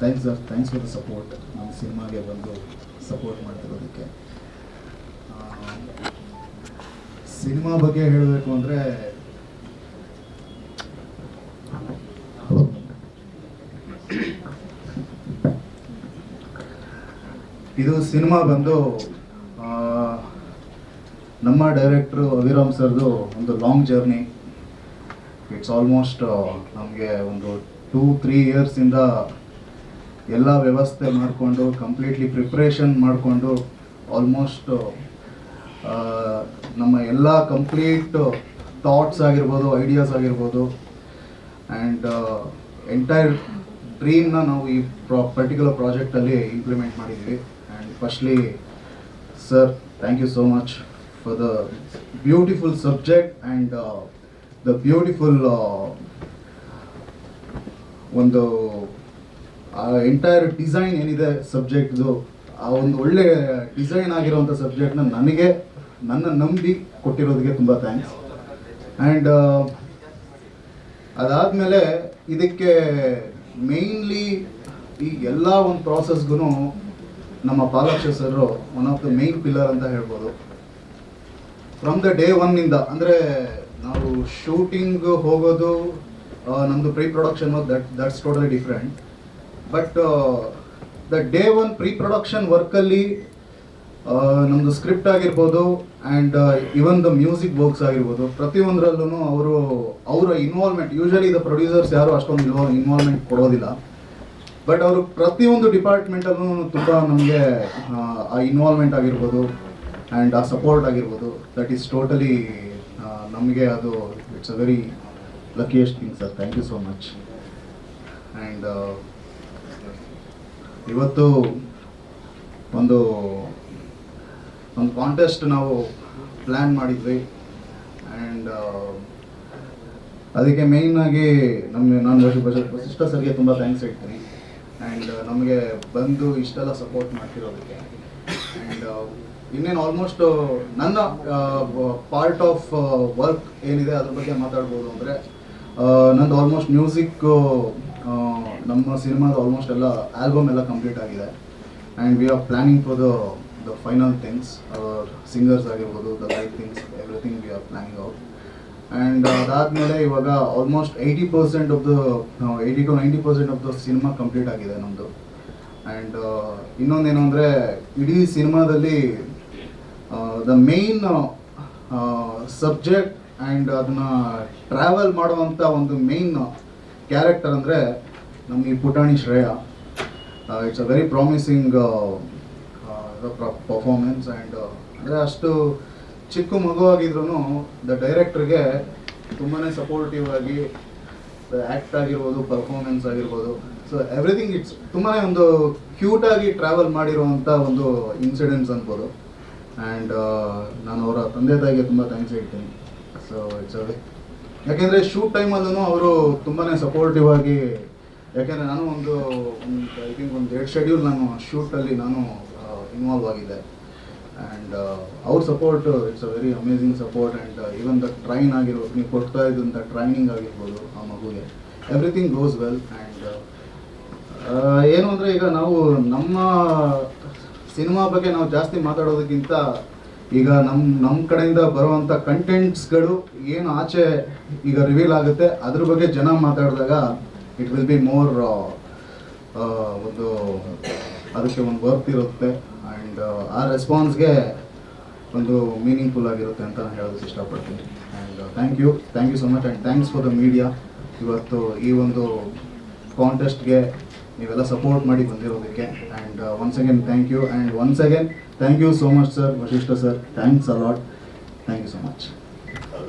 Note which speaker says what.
Speaker 1: Thanks sir thanks for the support ನಮ್ಮ ಸಿನಿಮಾಗೆ ಬಂದು ಸಪೋರ್ಟ್ ಮಾಡ್ತಿರೋದಕ್ಕೆ. ಸಿನಿಮಾ ಬಗ್ಗೆ ಹೇಳಬೇಕು ಅಂದರೆ ಇದು ಸಿನಿಮಾ ಬಂದು ನಮ್ಮ ಡೈರೆಕ್ಟ್ರು ಅಭಿರಾಮ್ ಸರ್ದು ಒಂದು ಲಾಂಗ್ ಜರ್ನಿ. ಇಟ್ಸ್ ಆಲ್ಮೋಸ್ಟ್ ನಮಗೆ ಒಂದು ಟೂ ತ್ರೀ ಇಯರ್ಸಿಂದ ಎಲ್ಲ ವ್ಯವಸ್ಥೆ ಮಾಡಿಕೊಂಡು ಕಂಪ್ಲೀಟ್ಲಿ ಪ್ರಿಪ್ರೇಷನ್ ಮಾಡಿಕೊಂಡು ಆಲ್ಮೋಸ್ಟ್ ನಮ್ಮ ಎಲ್ಲ ಕಂಪ್ಲೀಟ್ ಥಾಟ್ಸ್ ಆಗಿರ್ಬೋದು ಐಡಿಯಾಸ್ ಆಗಿರ್ಬೋದು ಆ್ಯಂಡ್ ಎಂಟೈರ್ ಡ್ರೀಮ್ನ ನಾವು ಈ ಪ್ರಾ ಪರ್ಟಿಕ್ಯುಲರ್ ಪ್ರಾಜೆಕ್ಟಲ್ಲಿ ಇಂಪ್ಲಿಮೆಂಟ್ ಮಾಡಿದ್ವಿ and firstly sir thank you so much for the beautiful subject and the beautiful ಒಂದು ಎಂಟೈರ್ ಡಿಸೈನ್ ಏನಿದೆ ಸಬ್ಜೆಕ್ಟ್ದು ಆ ಒಂದು ಒಳ್ಳೆ ಡಿಸೈನ್ ಆಗಿರುವಂಥ ಸಬ್ಜೆಕ್ಟ್ನ ನನಗೆ ನನ್ನ ನಂಬಿ ಕೊಟ್ಟಿರೋದಕ್ಕೆ ತುಂಬ ಥ್ಯಾಂಕ್ಸ್ ಆ್ಯಂಡ್ ಅದಾದಮೇಲೆ ಇದಕ್ಕೆ ಮೇಯ್ನ್ಲಿ ಈ ಎಲ್ಲ ಒಂದು ಪ್ರಾಸೆಸ್ಗೂ ನಮ್ಮ Palaksha sir one of the main pillar ಅಂತ ಹೇಳ್ಬೋದು. ಫ್ರಮ್ ದ ಡೇ ಒನ್ನಿಂದ ಅಂದರೆ ನಾವು ಶೂಟಿಂಗ್ ಹೋಗೋದು ಆ, ನಮ್ಮದು pre production that that's totally different but the day one pre production ವರ್ಕಲ್ಲಿ ನಮ್ಮದು ಸ್ಕ್ರಿಪ್ಟ್ ಆಗಿರ್ಬೋದು and even the music works ಆಗಿರ್ಬೋದು. ಪ್ರತಿಯೊಂದರಲ್ಲೂ ಅವರು, ಅವರ ಇನ್ವಾಲ್ವ್ಮೆಂಟ್ ಯೂಶಲಿ ದ ಪ್ರೊಡ್ಯೂಸರ್ಸ್ ಯಾರು ಅಷ್ಟೊಂದು ಇನ್ವಾಲ್ ಇನ್ವಾಲ್ವ್ಮೆಂಟ್ ಕೊಡೋದಿಲ್ಲ. ಬಟ್ ಅವರು ಪ್ರತಿಯೊಂದು ಡಿಪಾರ್ಟ್ಮೆಂಟಲ್ಲೂ ತುಂಬ ನಮಗೆ, ಆ ಇನ್ವಾಲ್ವ್ಮೆಂಟ್ ಆಗಿರ್ಬೋದು ಆ್ಯಂಡ್ ಆ ಸಪೋರ್ಟ್ ಆಗಿರ್ಬೋದು. ದಟ್ ಈಸ್ ಟೋಟಲಿ ನಮಗೆ ಅದು it's a very luckiest thing sir thank you so much and ಇವತ್ತು ಒಂದು ಒಂದು ಕಾಂಟೆಸ್ಟ್ ನಾವು ಪ್ಲ್ಯಾನ್ ಮಾಡಿದ್ವಿ. ಆ್ಯಂಡ್ ಅದಕ್ಕೆ ಮೇಯ್ನಾಗಿ ನಮಗೆ ನಾನು ವಶಿ ವಶಿ- ವಸಿಷ್ಠ ಸರ್ಗೆ ತುಂಬ ಥ್ಯಾಂಕ್ಸ್ ಹೇಳ್ತೀನಿ. ಆ್ಯಂಡ್ ನಮಗೆ ಬಂದು ಇಷ್ಟೆಲ್ಲ ಸಪೋರ್ಟ್ ಮಾಡ್ತಿರೋದಕ್ಕೆ. ಆ್ಯಂಡ್ ಇನ್ನೇನು ಆಲ್ಮೋಸ್ಟ್ ನನ್ನ ಪಾರ್ಟ್ ಆಫ್ ವರ್ಕ್ ಏನಿದೆ ಅದ್ರ ಬಗ್ಗೆ ಮಾತಾಡ್ಬೋದು ಅಂದರೆ ನಂದು ಆಲ್ಮೋಸ್ಟ್ ಮ್ಯೂಸಿಕ್ ನಮ್ಮ ಸಿನಿಮಾದ ಆಲ್ಮೋಸ್ಟ್ ಎಲ್ಲ ಆಲ್ಬಮ್ ಎಲ್ಲ ಕಂಪ್ಲೀಟ್ ಆಗಿದೆ. And we are planning for the the final things singers ಆಗಿರ್ಬೋದು the light things everything we are planning out and ಅದಾದಮೇಲೆ ಇವಾಗ almost eighty percent of the eighty to ninety percent of the cinema complete ಆಗಿದೆ ನಮ್ಮದು and ಇನ್ನೊಂದೇನು ಅಂದರೆ ಇಡೀ ಸಿನಿಮಾದಲ್ಲಿ the main subject and ಅದನ್ನ ಟ್ರಾವೆಲ್ ಮಾಡುವಂಥ ಒಂದು ಮೇಯ್ನ್ ಕ್ಯಾರೆಕ್ಟರ್ ಅಂದರೆ ನಮ್ಮ ಈ ಪುಟಾಣಿ Shreya it's a very promising performance and ಅಂದರೆ ಅಷ್ಟು ಚಿಕ್ಕ ಮಗುವಾಗಿದ್ರು ದ ಡೈರೆಕ್ಟ್ರಿಗೆ ತುಂಬಾ ಸಪೋರ್ಟಿವ್ ಆಗಿ ಆ್ಯಕ್ಟ್ ಆಗಿರ್ಬೋದು ಪರ್ಫಾರ್ಮೆನ್ಸ್ ಆಗಿರ್ಬೋದು. ಸೊ ಎವ್ರಿಥಿಂಗ್ ಇಟ್ಸ್ ತುಂಬಾ ಒಂದು ಕ್ಯೂಟಾಗಿ ಟ್ರಾವೆಲ್ ಮಾಡಿರುವಂಥ ಒಂದು ಇನ್ಸಿಡೆಂಟ್ಸ್ ಅನ್ಬೋದು. ಆ್ಯಂಡ್ ನಾನು ಅವರ ತಂದೆ ತಾಯಿಗೆ ತುಂಬ ಥ್ಯಾಂಕ್ಸ್ ಹೇಳ್ತೀನಿ. ಸೊ ಇಟ್ಸ್ ಅದೇ ಯಾಕೆಂದರೆ ಶೂಟ್ ಟೈಮಲ್ಲೂ ಅವರು ತುಂಬಾ ಸಪೋರ್ಟಿವ್ ಆಗಿ ಯಾಕೆಂದರೆ ನಾನು ಒಂದು ಐ ಥಿಂಕ್ ಒಂದು ಎರಡು ಶೆಡ್ಯೂಲ್ ನಾನು ಶೂಟಲ್ಲಿ ನಾನು ಇನ್ವಾಲ್ವ್ ಆಗಿದ್ದೆ. ಆ್ಯಂಡ್ ಅವ್ರ support it's a very amazing support and even the train ಆಗಿರ್ಬೋದು, ನೀವು ಕೊಡ್ತಾ ಇದ್ದಂಥ ಟ್ರೈನಿಂಗ್ ಆಗಿರ್ಬೋದು ಆ ಮಗುಗೆ. ಎವ್ರಿಥಿಂಗ್ ಗೋಸ್ ವೆಲ್ ಆ್ಯಂಡ್ ಏನು ಅಂದರೆ ಈಗ ನಾವು ನಮ್ಮ ಸಿನಿಮಾ ಬಗ್ಗೆ ನಾವು ಜಾಸ್ತಿ ಮಾತಾಡೋದಕ್ಕಿಂತ ಈಗ ನಮ್ಮ ನಮ್ಮ ಕಡೆಯಿಂದ ಬರುವಂಥ ಕಂಟೆಂಟ್ಸ್ಗಳು ಏನು ಆಚೆ ಈಗ ರಿವೀಲ್ ಆಗುತ್ತೆ, ಅದ್ರ ಬಗ್ಗೆ ಜನ ಮಾತಾಡಿದಾಗ ಇಟ್ ವಿಲ್ ಬಿ ಮೋರ್ ಒಂದು ಅದಕ್ಕೆ ಒಂದು ವರ್ತ್ ಇರುತ್ತೆ. ಆ್ಯಂಡ್ ಆ ರೆಸ್ಪಾನ್ಸ್ಗೆ ಒಂದು ಮೀನಿಂಗ್ಫುಲ್ ಆಗಿರುತ್ತೆ ಅಂತ ನಾನು ಹೇಳೋದಕ್ಕೆ ಇಷ್ಟಪಡ್ತೀನಿ. And thank you thank you so much and thanks for the media ಇವತ್ತು ಈ ಒಂದು ಕಾಂಟೆಸ್ಟ್ಗೆ ನೀವೆಲ್ಲ ಸಪೋರ್ಟ್ ಮಾಡಿ ಬಂದಿರೋದಕ್ಕೆ. And once again thank you and once again thank you so much sir Vashishta sir thanks a lot thank you so much